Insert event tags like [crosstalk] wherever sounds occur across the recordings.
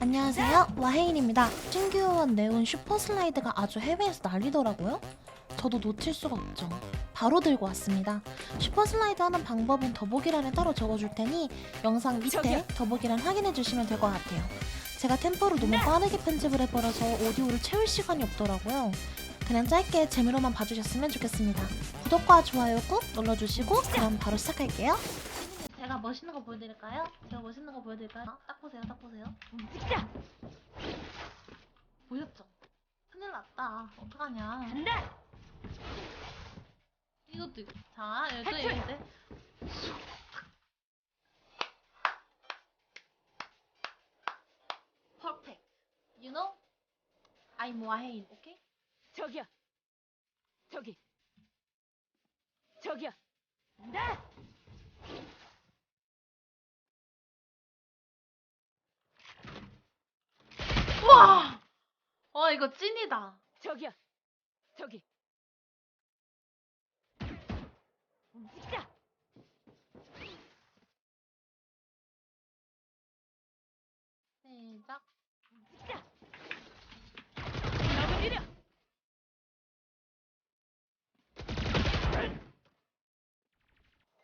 안녕하세요. 와헤인입니다. 신규원 네온 슈퍼 슬라이드가 아주 해외에서 난리더라고요. 저도 놓칠 수가 없죠. 바로 들고 왔습니다. 슈퍼 슬라이드 하는 방법은 더보기란에 따로 적어줄 테니 영상 밑에 저기요. 더보기란 확인해 주시면 될 것 같아요. 제가 템포를 너무 빠르게 편집을 해버려서 오디오를 채울 시간이 없더라고요. 그냥 짧게 재미로만 봐주셨으면 좋겠습니다. 구독과 좋아요 꾹 눌러주시고 그럼 바로 시작할게요. 멋있는 거 보여드릴까요? 제가 멋있는 거 보여드릴까요? 딱 보세요, 딱 보세요. 움직자 보였죠? 큰일 났다. 어떡하냐. 간다 이것도 있고. 자, 여기도 탈출! 이제. Perfect. You know? I'm Wahein, okay? 저기야 저기 저기야 간다 와! 와, 이거 찐이다. 저기야 저기. 움직자! 시작. 움직자! 너무 느려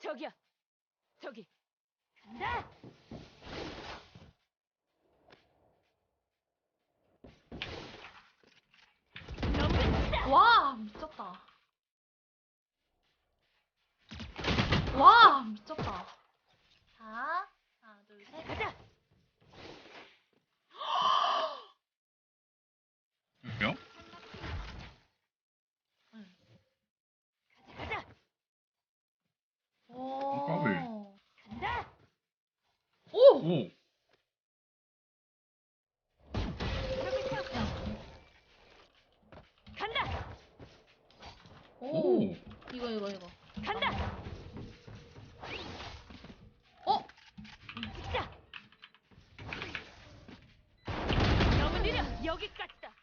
저기야 저기. 간다 너무 느리다 와, 미쳤다. 와, 미쳤다. 자, 하나, 둘, 셋. 가자 여기요? 응. 가자 가자 오. 까비. 간다 오! 오! 벽을 세웠어 간다 오. 오! 이거, 이거, 이거. 간다 어? 움직자 너무 느려 여기까지다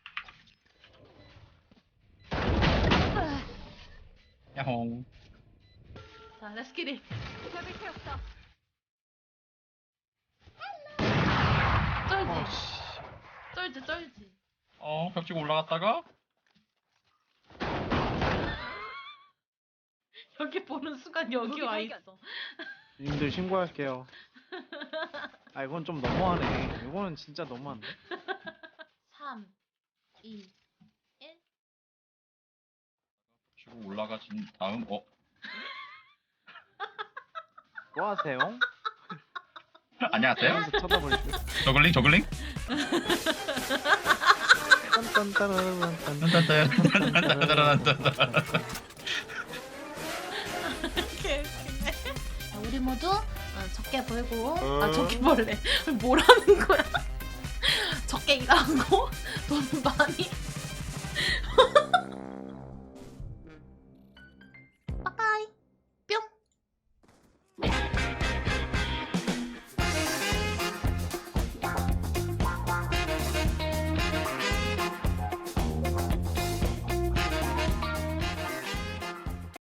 야홍. 자, 렛츠 기릿. 벽을 세웠어 쩔지? 어, 씨. 쩔지, 쩔지. 어, 벽 치고 올라갔다가? [laughs] 여기 보는 순간 여기 와 발견. 있어. 님들 신고할게요. [laughs] 아 이건 좀 너무하네. 이거는 진짜 너무한데. 3, 2, 1. 치고 올라가신 다음, 어? 뭐 하세요? [laughs] 안녕하세요? 하면서 쳐다보시고. 저글링, 저글링? 딴딴따라란딴. 자, 우리 모두 어, 적게 벌고 아 어. 적게 벌래 뭐라는 [laughs] 거야? [laughs] 적게 일하고 돈 많이